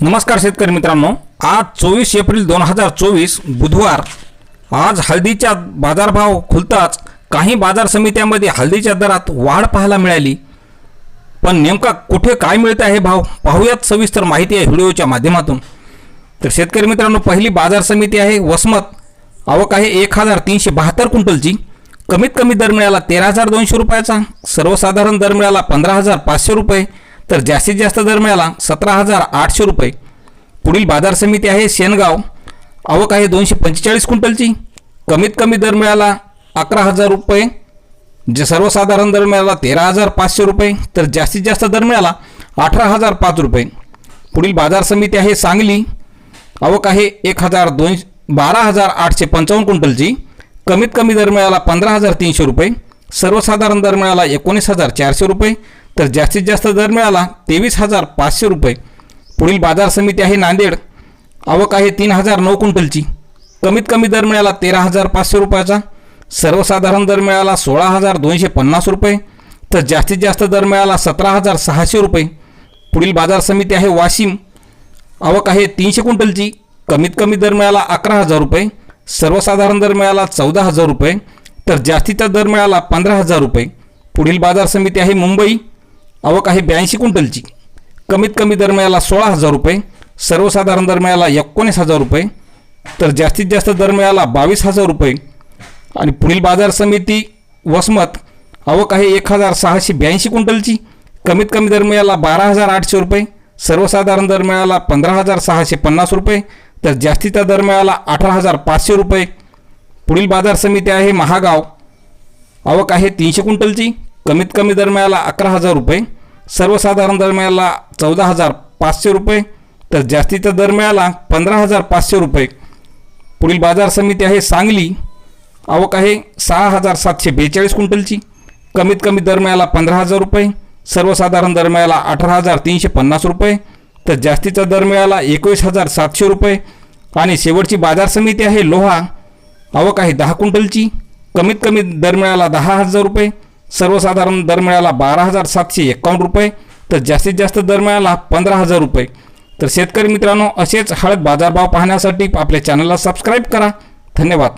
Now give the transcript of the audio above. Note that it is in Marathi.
नमस्कार शेतकरी मित्रांनो. आज चोवीस एप्रिल दोन हजार चोवीस बुधवार. आज हळदीच्या बाजारभाव खुलताच काही बाजार समित्यांमध्ये हळदीच्या दरात वाढ पाहायला मिळाली. पण नेमका कुठे काय मिळतं आहे भाव पाहूयात. सविस्तर माहिती आहे व्हिडिओच्या माध्यमातून. तर शेतकरी मित्रांनो पहिली बाजार समिती आहे वसमत. आवक आहे एक हजार तीनशे बहात्तर क्विंटलची. कमीत कमी दर मिळाला तेरा हजार दोनशे रुपयाचा. सर्वसाधारण दर मिळाला पंधरा हजार पाचशे रुपये. तर जास्तीत जास्त दर मिळाला सतरा हजार आठशे रुपये. पुढील बाजार समिती आहे शेनगाव. आवक आहे दोनशे पंचेचाळीस क्विंटलची. कमीत कमी दर मिळाला अकरा हजार रुपये. जे सर्वसाधारण दर मिळाला तेरा हजार पाचशे रुपये. तर जास्तीत जास्त दर मिळाला अठरा हजार पाच रुपये. पुढील बाजार समिती आहे सांगली. आवक आहे एक हजार दोन बारा हजार आठशे पंचावन्न क्विंटलची. कमीत कमी दर मिळाला पंधरा हजार तीनशे रुपये. सर्वसाधारण दर मिळाला एकोणीस हजार चारशे रुपये. तर जास्तीत जास्त दर मिळाला तेवीस हजार पाचशे रुपये. पुढील बाजार समिती आहे नांदेड. आवक आहे तीन हजार नऊ क्विंटलची. कमीत कमी दर मिळाला तेरा हजार पाचशे रुपयाचा. सर्वसाधारण दर मिळाला सोळा हजार दोनशे पन्नास रुपये. तर जास्तीत जास्त दर मिळाला सतरा हजार सहाशे रुपये. पुढील बाजार समिती आहे वाशिम. आवक आहे तीनशे क्विंटलची. कमीत कमी दर मिळाला अकरा हजार रुपये. सर्वसाधारण दर मिळाला चौदा हजार रुपये. तर जास्तीचा दर मिळाला पंधरा हजार रुपये. पुढील बाजार समिती आहे मुंबई. आवक आहे ब्याऐंशी क्विंटलची. कमीत कमी दरम्याला सोळा हजार रुपये सर्वसाधारण दर मिळाला एकोणीस हजार रुपये तर जास्तीत जास्त दर मिळाला बावीस हजार रुपये. आणि पुढील बाजार समिती वसमत आवक आहे एक हजार सहाशे ब्याऐंशी क्विंटलची. कमीत कमी दरम्याला बारा हजार आठशे रुपये सर्वसाधारण दर मिळाला पंधरा हजार सहाशे पन्नास रुपये तर जास्तीचा दर मिळाला अठरा हजार पाचशे रुपये. पुढील बाजार समिती आहे महागाव आवक आहे तीनशे क्विंटलची. कमीत कमी दरम्याला अकरा हजार रुपये सर्वसाधारण दर मिळाला चौदा हजार पाचशे रुपये तर जास्तीचा दर मिळाला पंधरा हजार पाचशे रुपये. पुढील बाजार समिती आहे सांगली. आवक आहे सहा हजार सातशे बेचाळीस क्विंटलची. कमीत कमी दर मिळाला पंधरा हजार रुपये. सर्वसाधारण दर मिळाला अठरा हजार तीनशे पन्नास रुपये. तर जास्तीचा दर मिळाला एकवीस हजार सातशे रुपये. आणि शेवटची बाजार समिती आहे लोहा. आवक आहे दहा क्विंटलची. कमीत कमी दर मिळाला दहा हजार रुपये. सर्वसाधारण दर मिळाला बारा हजार सातशे एकावन्न रुपये तर जास्तीत जास्त दर मिळाला पंधरा हजार रुपये. तर शेतकरी मित्रांनो असेच हळद बाजारभाव पाहण्यासाठी आपल्या चॅनलला सबस्क्राईब करा. धन्यवाद.